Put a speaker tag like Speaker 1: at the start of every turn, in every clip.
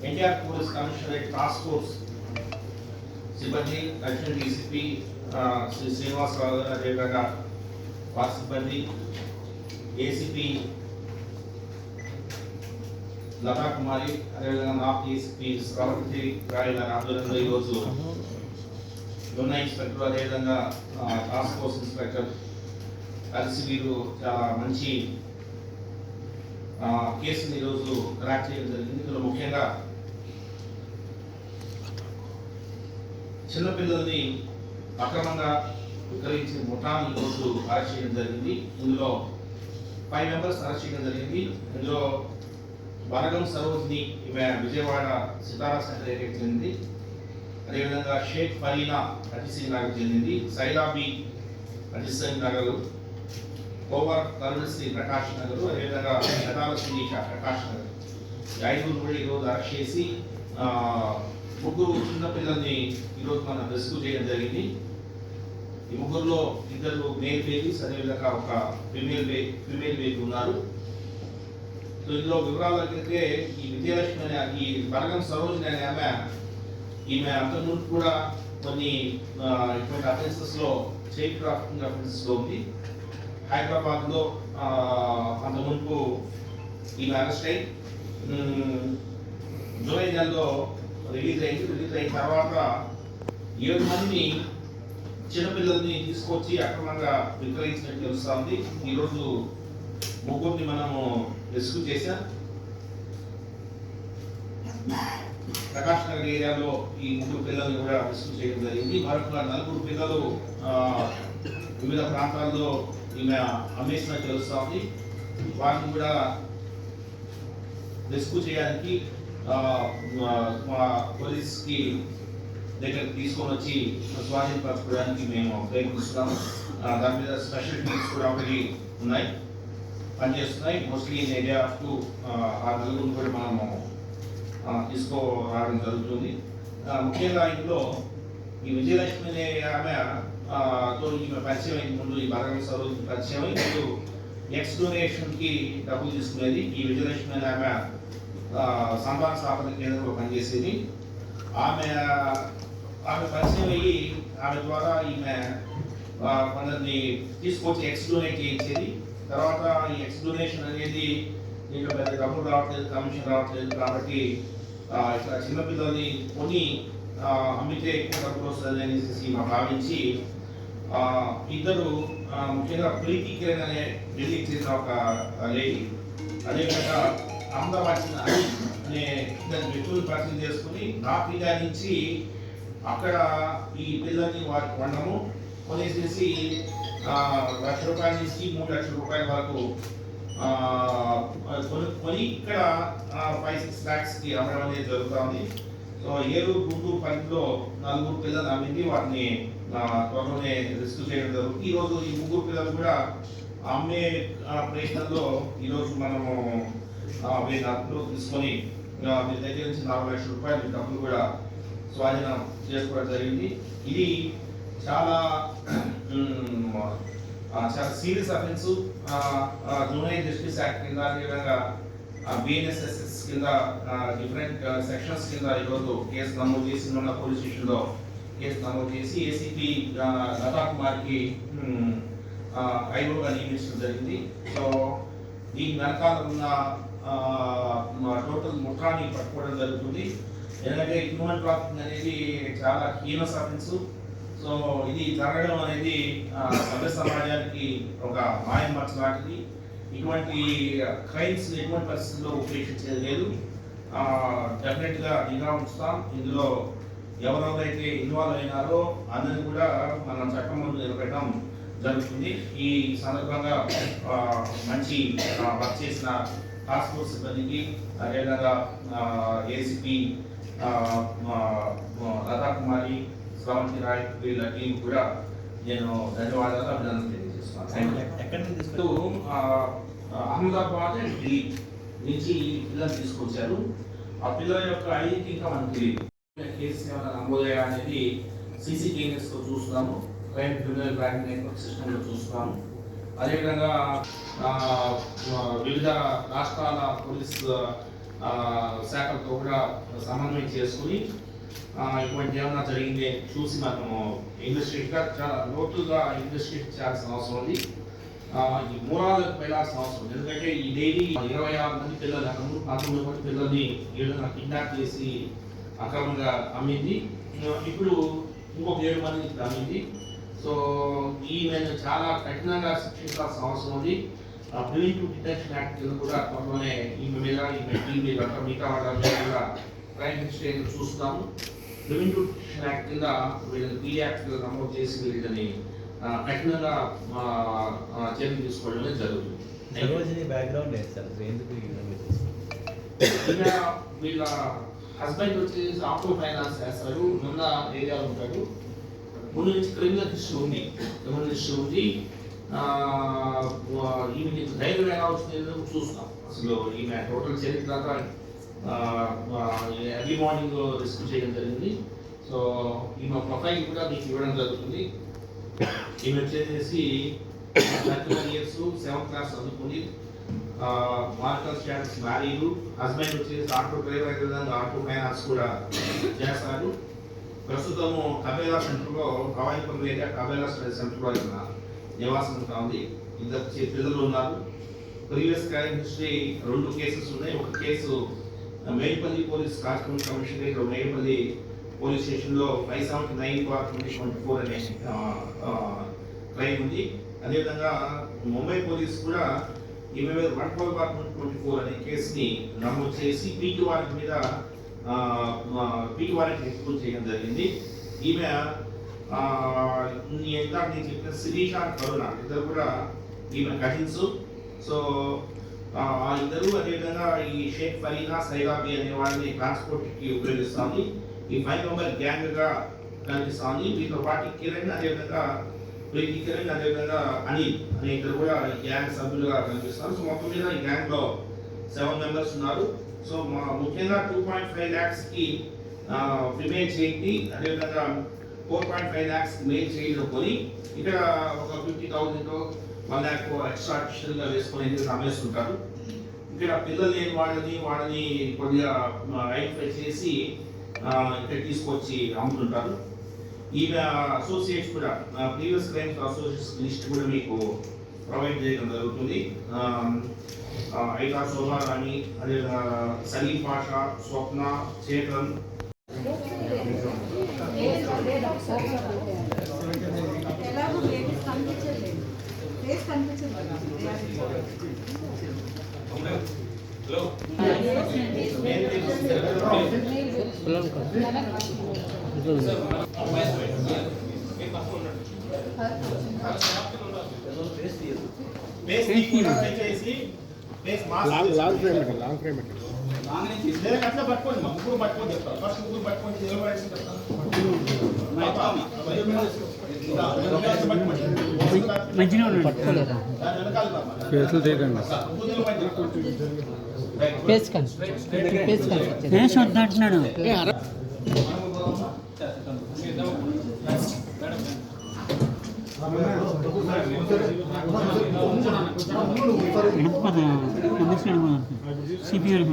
Speaker 1: NTR police commissionerate task force సిబ్బంది additional DCP Shri Srinivasa Rao గారు అదేవిధంగా వారి సిబ్బంది ఏసీపీ లతా కుమారి అదేవిధంగా నార్త్ ప్లీజ్ శ్రావతి రాయల గారి ఆధ్వర్యంలో ఈరోజు యున్న ఇన్స్పెక్టర్ అదేవిధంగా టాస్క్ ఫోర్స్ ఇన్స్పెక్టర్. కలిసి వీరు చాలా మంచి ఆ, కేసుని ఈరోజు క్రాక్ చేయడం జరిగింది. ఇందులో ముఖ్యంగా చిన్నపిల్లల్ని అక్రమంగా విక్రయించిన ముఠాన్ని ఈరోజు అరెస్ట్ చేయడం జరిగింది. ఇందులో ఫైవ్ మెంబర్స్ అరెస్ట్ చేయడం జరిగింది. ఇందులో బలగం సరోజ్ని ఈమె విజయవాడ సితారా సెక్రటరీకి చెందింది. అదేవిధంగా షేక్ ఫరీనా అతిసింగ్ నగర్ చెందింది. సైలాబి అతిసింగ్ నగర్ కోవర్ తరుణశ్రీ ప్రకాష్ నగర్ అదేవిధంగా శతాల శిరీష ప్రకాష్ నగర్. ఈ ఐదుగురు కూడా ఈరోజు అరెస్ట్ చేసి ముగ్గురు చిన్నపిల్లల్ని ఈరోజు మనం రెస్క్యూ చేయడం జరిగింది. ఈ ముగ్గురులో ఇద్దరు మేల్ బేబీస్ అదేవిధంగా ఒక ఫిమేల్ బే ఫిమేల్ బేబీ ఉన్నారు. సో ఇందులో వివరాలకి వెళ్తే ఈ విజయలక్ష్మి అనే ఈ బరగం సరోజిని అనే ఆమె ఈమె అంతకుముందు కూడా కొన్ని ఇటువంటి అఫెన్సెస్లో చైన్ క్రాఫ్టింగ్ అఫెన్సెస్లో ఉంది. హైదరాబాద్లో అంత ఈమె అరెస్ట్ అయి జూలై నెలలో రిలీజ్ అయింది. రిలీజ్ అయిన తర్వాత ఏడు మందిని చిన్నపిల్లల్ని తీసుకొచ్చి అక్రమంగా విక్రయించినట్టు తెలుస్తుంది ఈరోజు ముగ్గురిని మనము రెస్క్యూ చేశాం ప్రకాష్ నగర్ ఏరియాలో ఈ ముగ్గురు పిల్లల్ని కూడా రెస్క్యూ చేయడం జరిగింది. మరొక నలుగురు పిల్లలు వివిధ ప్రాంతాల్లో ఈమె అమ్మేసినట్టు తెలుస్తా ఉంది వారిని కూడా రెస్క్యూ చేయడానికి మా- పోలీస్కి దగ్గరికి తీసుకొని వచ్చి స్వాధీనపరచుకోవడానికి మేము ప్రయత్నిస్తున్నాము. దాని మీద స్పెషల్ టీమ్స్ కూడా ఒకటి ఉన్నాయి. పనిచేస్తున్నాయి. మోస్ట్లీ ఇన్ ఏరియా టు ఆ నలుగురిని కూడా మనము తీసుకోవడం తీసుకురావడం జరుగుతుంది. ముఖ్యంగా ఇందులో ఈ విజయలక్ష్మి అనే ఆమె తో ఈమె పరిచయం అయింది ముందు ఈ బలగం సరోజు పరిచయం ఇప్పుడు ఎక్స్ డొనేషన్కి డబ్బులు తీసుకునేది. ఈ విజయలక్ష్మి అనే ఆమె సంపాద స్థాపన కేంద్రంలో పనిచేసేది. ఆమె ఆమె పరిచయం అయ్యి ఆమె ద్వారా ఈమె కొందరిని తీసుకొచ్చి ఎక్స్ డొనేట్ చేయించేది. తర్వాత ఈ ఎక్స్ప్లెనేషన్ అనేది దీంట్లో పెద్ద డబ్బులు రావట్లేదు కమిషన్ రావట్లేదు కాబట్టి ఆ, ఇట్లా చిన్నపిల్లల్ని కొని అమ్మితే ఎక్కువ డబ్బులు వస్తుంది అనేసి మా భావించి ఇద్దరు ముఖ్యంగా ప్రీతి కిరణ్ అనే ఢిల్లీకి చెందిన ఒక లేడీ అదేవిధంగా అహ్మదాబాద్ చెందిన అనే ఇద్దరు వ్యక్తులు పరిచయం చేసుకుని నా పిల్లల నుంచి అక్కడ ఈ పిల్లల్ని వారికి వండము కొనేసేసి లక్ష రూపాయల నుంచి మూడు లక్షల రూపాయల వరకు కొని ఇక్కడ ఫైవ్ సిక్స్ ల్యాక్స్కి అమ్మడం అనేది జరుగుతూ ఉంది. సో ఏలూరు గుంటూరు పరిధిలో నలుగురు పిల్లలు అమ్మింది వాటిని త్వరలోనే రిస్క్ చేయడం జరుగుతుంది. ఈ రోజు ఈ ముగ్గురు పిల్లలు కూడా అమ్మే ప్రయత్నంలో ఈరోజు మనము వీళ్ళ అప్పులు తీసుకొని వీళ్ళ దగ్గర నుంచి నాలుగు లక్షల రూపాయలు డబ్బులు కూడా స్వాధీనం చేసుకోవడం జరిగింది. ఇది చాలా serious offence junior justice act కింద అదేవిధంగా బిఎన్ఎస్ఎస్ఎస్ కింద డిఫరెంట్ సెక్షన్స్ కింద ఈరోజు కేసు నమోదు చేసి మొన్న పోలీస్ స్టేషన్లో కేసు నమోదు చేసి ఏసీపీ లతా కుమార్కి ఐఓగా నియమించడం జరిగింది. సో దీని వెనకాల ఉన్న టోటల్ ముఠాన్ని పట్టుకోవడం జరుగుతుంది. ఎందుకంటే హ్యూమన్ ట్రాఫికింగ్ అనేది చాలా హీనస్ అఫెన్స్ సో ఇది జరగడం అనేది సభ్య సమాజానికి ఒక మాయం మచ్చ లాంటిది. ఇటువంటి క్రైమ్స్ ఎటువంటి పరిస్థితుల్లో ఉపేక్షించేది లేదు. డెఫినెట్గా నిఘా ఉంచుతాం. ఇందులో ఎవరెవరైతే ఇన్వాల్వ్ అయినారో అందరిని కూడా మనం చట్టం ముందు నిలబెట్టడం జరుగుతుంది. ఈ సందర్భంగా మంచి వర్క్ చేసిన టాస్క్ ఫోర్స్ సిబ్బందికి అదేవిధంగా ఏసీపీ లతా కుమారి శ్రవంతి రాయ్ వీళ్ళ టీం కూడా నేను ధన్యవాదాలు అభినందనలు తెలియజేస్తున్నాను. అహ్మదాబాద్ అండ్ ఢిల్లీ నుంచి ఈ పిల్లలు తీసుకొచ్చారు. ఆ పిల్లల యొక్క ఐడెంటిటీ ఇంకా మనకు తెలియదు. కేసు ఏమైనా నమోదయ్యా అనేది సీసీ తో చూస్తున్నాము. క్రైమ్ క్రిమినల్ ట్రాకింగ్ నెట్వర్క్ సిస్టమ్లో చూస్తున్నాము. అదేవిధంగా వివిధ రాష్ట్రాల పోలీస్ శాఖలతో కూడా సమన్వయం చేసుకుని ఇటువంటి ఏమన్నా జరిగింది చూసి మనము ఇన్వెస్టిగేట్ చాలా లోతుగా ఇన్వెస్టిగేట్ చేయాల్సిన అవసరం ఉంది. ఈ మూలాలకు వెళ్ళాల్సిన అవసరం ఉంది. ఎందుకంటే ఈ డైలీ ఇరవై ఆరు మంది పిల్లలు అక్కడ పంతొమ్మిది మంది పిల్లల్ని ఏదైనా కిడ్నాప్ చేసి అక్రమంగా అమ్మింది. ఇప్పుడు ఇంకొక ఏడు మంది అమ్మింది. సో ఈమెను చాలా కఠినంగా శిక్షించాల్సిన అవసరం ఉంది. ప్రివెంటివ్ డిటెక్షన్ యాక్ట్ కింద కూడా త్వరలోనే ఈమె మీద ఈమె టీం మీద మిగతా వాళ్ళ మీద కూడా క్రైమ్ హిస్టరీ చూస్తాము. డిటెక్షన్ యాక్ట్ కింద వీళ్ళని పీ యాక్ట్ కింద నమోదు చేసి వీళ్ళని కఠినంగా చర్యలు తీసుకోవడం అనేది జరుగుతుంది
Speaker 2: బ్యాక్గ్రౌండ్ ఎందుకు
Speaker 1: వీళ్ళ హస్బెండ్ వచ్చేసి ఆటో ఫైనాన్స్ చేస్తారు. మొన్న ఏరియాలో ఉంటాడు. ముందు నుంచి క్రిమినల్ హిస్టరీ ఉంది. క్రిమినల్ హిస్టరీ ఉంది. ఈమెకి ధైర్యం ఎలా వచ్చింది చూస్తాం. అసలు ఈమె టోటల్ చరిత్ర ఎర్లీ మార్నింగ్ రిస్క్ చేయడం జరిగింది. సో ఈమె ప్రొఫైల్ కూడా మీకు ఇవ్వడం జరుగుతుంది. ఈమె వచ్చేసి thirty one years seventh class చదువుకుంది. మార్కల్ స్టాటస్ మ్యారీడు హస్బెండ్ వచ్చేసి ఆటో డ్రైవర్ అయితే విధంగా ఆటో ఫైనాన్స్ కూడా చేస్తారు ప్రస్తుతము కబేలా సెంటర్లో కవాయిపురం ఏరియా కబేలా స్టడీ సెంటర్లో ఇక్కడ నివాసం ఉంటా ఉంది. ఇద్దరు పిల్లలు ఉన్నారు. ప్రీవియస్ క్రైమ్ హిస్టరీ రెండు కేసెస్ ఉన్నాయి. ఒక case Medipalli police constable commissionerate Medipalli police స్టేషన్లో five seventy nine bar twenty twenty four అనే క్రైమ్ ఉంది. అదేవిధంగా ముంబై పోలీస్ కూడా ఈమె one four bar twenty four అనే కేసుని నమోదు చేసి పీటీ వారెంట్ మీద పీటీ వారెంట్ ఎగ్జిక్యూట్ చేయడం జరిగింది. ఈమె ఇందాక నేను చెప్పిన శిరీష కరుణ ఇద్దరు కూడా ఈమె కజిన్స్. సో ఆ ఇద్దరు అదేవిధంగా ఈ షేక్ ఫరీనా సైరాబీ అనే వాళ్ళని ట్రాన్స్పోర్ట్కి కి ఈ ఫైవ్ మెంబర్ గ్యాంగ్గా గా వీటితో పాటు కిరణ్ అదేవిధంగా ప్రీతి కిరణ్ అదేవిధంగా అనిల్ అనే ఇద్దరు కూడా గ్యాంగ్ సభ్యులుగా కనిపిస్తారు. సో మొత్తం మీద ఈ గ్యాంగ్లో సెవెన్ మెంబర్స్ ఉన్నారు. సో మా ముఖ్యంగా టూ పాయింట్ ఫైవ్ ల్యాక్స్కి ఫిమేల్ చేయండి. అదేవిధంగా four point five lakhs male చేయండి కొని ఇక్కడ ఒక ఫిఫ్టీ థౌసండ్ వన్ ఎక్స్ట్రా అడిషనల్గా వేసుకొని అయితే అమ్మేస్తుంటారు ఇక్కడ పిల్లలు లేని వాళ్ళని వాళ్ళని కొద్దిగా ఐడెంటిఫై చేసి ఇక్కడ తీసుకొచ్చి అమ్ముతుంటారు ఈమె అసోసియేట్స్ కూడా ప్రీవియస్ క్రైమ్స్ అసోసియేట్స్ లిస్ట్ కూడా మీకు ప్రొవైడ్ చేయడం జరుగుతుంది ఐదా శోభా రాణి అదే
Speaker 3: Salim Pasha Swapna Chetan కనిపించదు
Speaker 4: లాంగ్ లాంగ్ ఫ్రేమ్ పెట్టండి లాంగ్ ఫ్రేమ్ పెట్టండి
Speaker 5: నేను అట్లా పట్టుకోండి మా ముగ్గురు పట్టుకొని చెప్తాను ఫస్ట్ ముగ్గురు పట్టుకొని నిలబడేసి
Speaker 6: మంచిగా ఉన్నాడు
Speaker 4: చేతులు తీయకండి
Speaker 6: పేస్ కన్ పేస్ కన్ పేస్ వద్దంటున్నాడు సిపిఆర్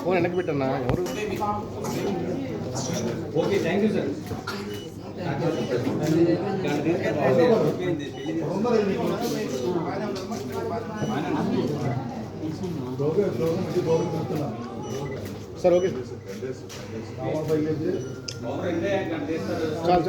Speaker 4: ఫోన్ వెనక్కి పెట్టన్నా ఎవరు
Speaker 5: okay thank you sir
Speaker 4: sir okay చాలు